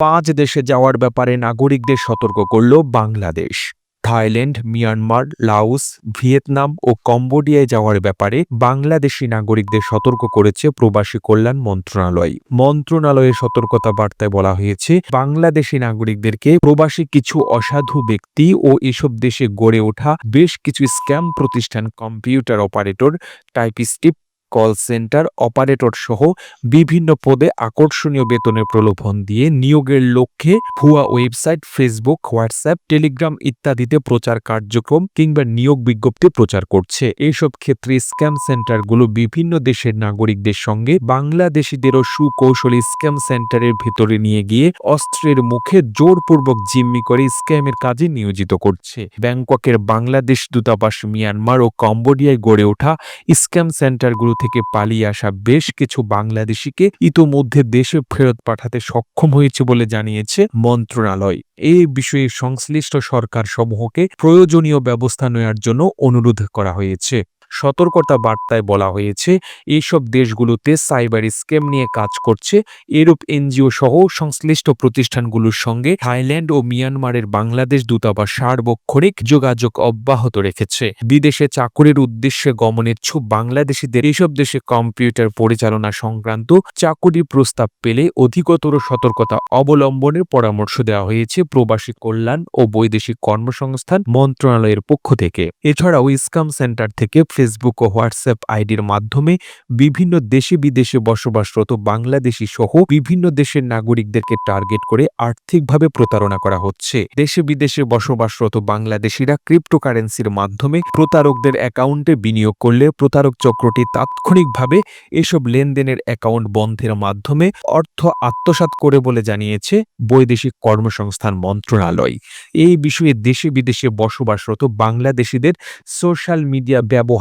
পাঁচ দেশে যাওয়ার ব্যাপারে নাগরিকদের সতর্ক করল Bangladesh. Thailand, Myanmar, Laos, Vietnam ও কম্বোডিয়ায় যাওয়ার ব্যাপারে বাংলাদেশি নাগরিকদের সতর্ক করেছে প্রবাসী কল্যাণ মন্ত্রণালয়। মন্ত্রণালয়ের সতর্কতা বার্তায় বলা হয়েছে, বাংলাদেশি নাগরিকদেরকে প্রবাসী কিছু অসাধু ব্যক্তি ও এসব দেশে গড়ে ওঠা বেশ কিছু স্ক্যাম প্রতিষ্ঠান কম্পিউটার অপারেটর টাইপিস্টিপ কল সেন্টার অপারেটর সহ বিভিন্ন পদে আকর্ষণীয় বেতনের প্রলোভন দিয়ে নিয়োগের লক্ষ্যে ভুয়া ওয়েবসাইট ফেসবুক হোয়াটসঅ্যাপ টেলিগ্রাম ইত্যাদিতে প্রচার কার্যক্রম কিংবা নিয়োগ বিজ্ঞপ্তি প্রচার করছে। এইসব ক্ষেত্রে স্ক্যাম সেন্টারগুলো বিভিন্ন দেশের নাগরিকদের সঙ্গে বাংলাদেশিদেরও সুকৌশলী স্ক্যাম সেন্টারের ভেতরে নিয়ে গিয়ে অস্ত্রের মুখে জোরপূর্বক জিম্মি করে স্ক্যামের কাজে নিয়োজিত করছে। ব্যাংককের বাংলাদেশ দূতাবাস, মিয়ানমার ও কম্বোডিয়ায় গড়ে ওঠা স্ক্যাম সেন্টারগুলো থেকে পালিয়ে আসা বেশ কিছু বাংলাদেশিকে ইতোমধ্যে দেশে ফেরত পাঠাতে সক্ষম হয়েছে বলে জানিয়েছে মন্ত্রণালয়। এই বিষয়ে সংশ্লিষ্ট সরকার সমূহকে প্রয়োজনীয় ব্যবস্থা নেওয়ার জন্য অনুরোধ করা হয়েছে। সতর্কতা বার্তায় বলা হয়েছে, এইসব দেশগুলোতে সাইবার স্ক্যাম নিয়ে কাজ করছে। এরূপ এনজিও সহ সংশ্লিষ্ট প্রতিষ্ঠানগুলোর সঙ্গে থাইল্যান্ড ও মিয়ানমারের বাংলাদেশ দূতাবাস সার্বক্ষণিক যোগাযোগ অব্যাহত রেখেছে। বিদেশে চাকুরির উদ্দেশ্যে গমনেচ্ছুক বাংলাদেশিদের। এসব দেশে কম্পিউটার পরিচালনা সংক্রান্ত চাকুরি প্রস্তাব পেলে অধিকতর সতর্কতা অবলম্বনের পরামর্শ দেওয়া হয়েছে প্রবাসী কল্যাণ ও বৈদেশিক কর্মসংস্থান মন্ত্রণালয়ের পক্ষ থেকে। এছাড়াও স্কাম সেন্টার থেকে ফেসবুক ও হোয়াটসঅ্যাপ আইডির মাধ্যমে বিভিন্ন দেশে বিদেশে বসবাসরত বাংলাদেশি সহ বিভিন্ন দেশের নাগরিকদেরকে টার্গেট করে আর্থিকভাবে প্রতারণা করা হচ্ছে। দেশে বিদেশে বসবাসরত বাংলাদেশিরা ক্রিপ্টোকারেন্সির মাধ্যমে প্রতারকদের অ্যাকাউন্টে বিনিয়োগ করলে প্রতারক চক্রটি তাৎক্ষণিকভাবে এসব লেনদেনের অ্যাকাউন্ট বন্ধের মাধ্যমে অর্থ আত্মসাৎ করে বলে জানিয়েছে বৈদেশিক কর্মসংস্থান মন্ত্রণালয়। এই বিষয়ে দেশে বিদেশে বসবাসরত বাংলাদেশিদের সোশ্যাল মিডিয়া